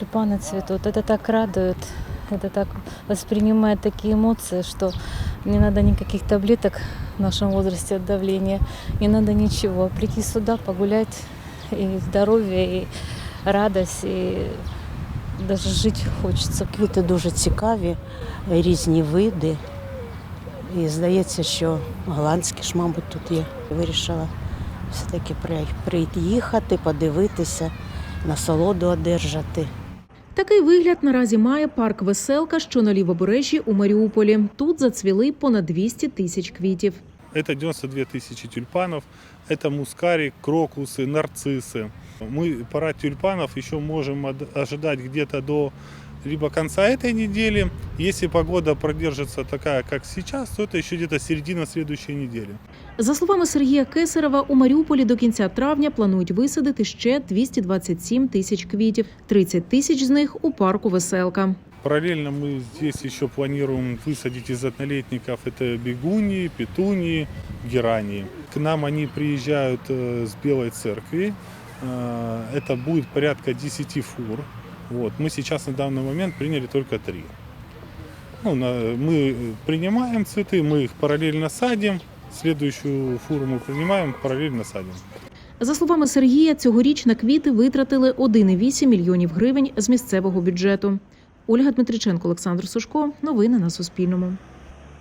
Тюльпаны цветут. Это так радует. Это так воспринимает такие эмоции, что не надо никаких таблеток в нашем возрасте от давления. Не надо ничего. Прийти сюда, погулять, и здоровье, и радость, и даже жить хочется. Квіти дуже цікаві, різні види. І здається, що голландські ж, мабуть, тут є. Вирішила все-таки при- приїхати, подивитися, насолоду одержати. Такий вигляд наразі має парк Веселка, що на лівобережжі у Маріуполі. Тут зацвіли понад 200 тисяч квітів. Это 92 тысячи тюльпанов, это мускарик, крокусы, нарциссы. Мы парад тюльпанов еще можем од- ожидать где-то до либо конца этой недели. Если погода продержится такая, как сейчас, то это еще где-то середина следующей недели. За словами Сергія Кесарева, у Маріуполі до кінця травня планують висадити ще 227 тисяч квітів. 30 тисяч з них у парку Веселка. Параллельно мы здесь еще планируем высадить из однолетников это бегунии, петунии, герании. К нам они приезжают э, с Белой церкви. Э, Это будет порядка 10 фур. Вот. Мы сейчас на данный момент приняли только три. Ну, на- мы принимаем цветы, мы их параллельно садим. Следующую фуру мы принимаем, параллельно садим. За словами Сергія, цьогоріч на квіти витратили 1,8 мільйонів гривень з місцевого бюджету. Ольга Дмитриченко, Олександр Сушко. Новини на Суспільному.